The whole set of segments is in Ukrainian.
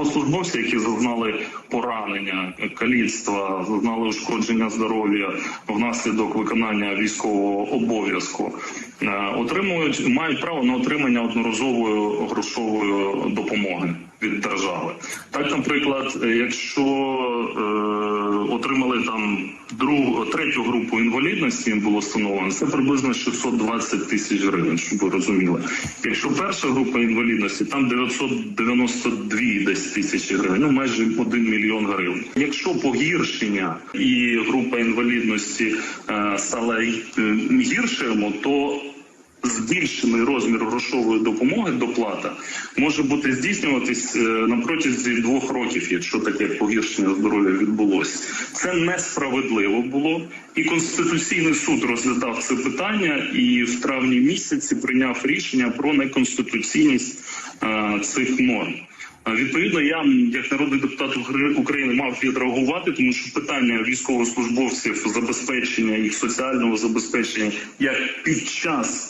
військовослужбовці, які зазнали поранення, каліцтва, зазнали ушкодження здоров'я внаслідок виконання військового обов'язку, е, отримують мають право на отримання одноразової грошової допомоги від держави. Так, наприклад, якщо е, отримали там другу третю групу інвалідності, їм було встановлено, це приблизно 620 тисяч гривень, щоб ви розуміли. Якщо перша група інвалідності, там 992 десь тисячі гривень, ну майже 1 мільйон гривень. Якщо погіршення і група інвалідності е, стала е, гіршою, то збільшений розмір грошової допомоги доплата може бути здійснюватись е, на протязі двох років, якщо таке погіршення здоров'я відбулося. Це несправедливо було, і конституційний суд розглядав це питання і в травні місяці прийняв рішення про неконституційність е, цих норм. Відповідно, я як народний депутат України мав відреагувати, тому що питання військовослужбовців, забезпечення їх соціального забезпечення як під час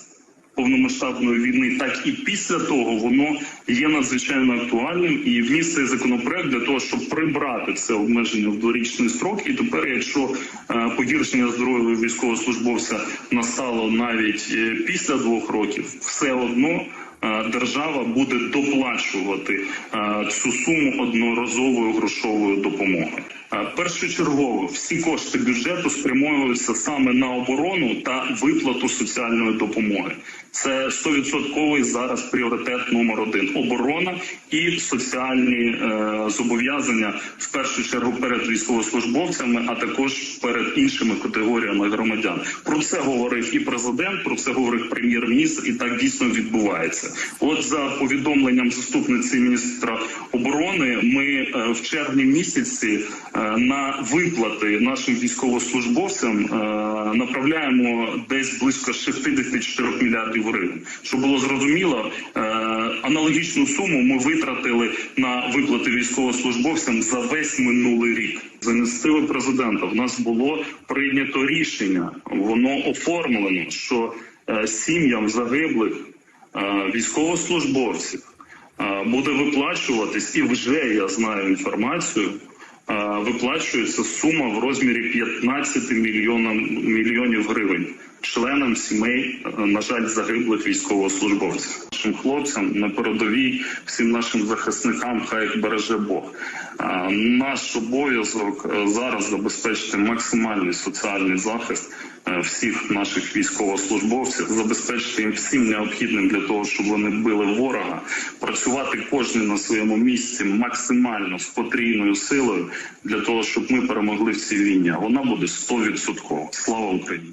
повномасштабної війни, так і після того воно є надзвичайно актуальним і вніс цей законопроект для того, щоб прибрати це обмеження в дворічний строк. І тепер, якщо е, погіршення здоров'я військовослужбовця настало навіть е, після двох років, все одно. Е, Держава буде доплачувати е, цю суму одноразової грошової допомоги. Е, Першочергово всі кошти бюджету спрямовуються саме на оборону та виплату соціальної допомоги. Це 100% зараз пріоритет номер один: оборона і соціальні е, зобов'язання в першу чергу перед військовослужбовцями, а також перед іншими категоріями громадян. Про це говорив і президент, про це говорив прем'єр-міністр, і так дійсно відбувається. От за повідомленням заступниці міністра оборони, ми е, в червні місяці е, на виплати нашим військовослужбовцям е, направляємо десь близько 64 мільярдів гривень. Щоб було зрозуміло, аналогічну суму ми витратили на виплати військовослужбовцям за весь минулий рік. За ініціативи президента в нас було прийнято рішення, воно оформлено, що сім'ям загиблих військовослужбовців е, буде виплачуватись, і вже я знаю інформацію. е, Виплачується сума в розмірі 15 мільйонів гривень членам сімей, е, на жаль, загиблих військовослужбовців. Нашим хлопцям на передовій, всім нашим захисникам, хай їх береже Бог. Е, Наш обов'язок е, зараз забезпечити максимальний соціальний захист всіх наших військовослужбовців, забезпечити їм всім необхідним для того, щоб вони били ворога, працювати кожен на своєму місці максимально з потрійною силою для того, щоб ми перемогли в цій війні. Вона буде 100%. Слава Україні!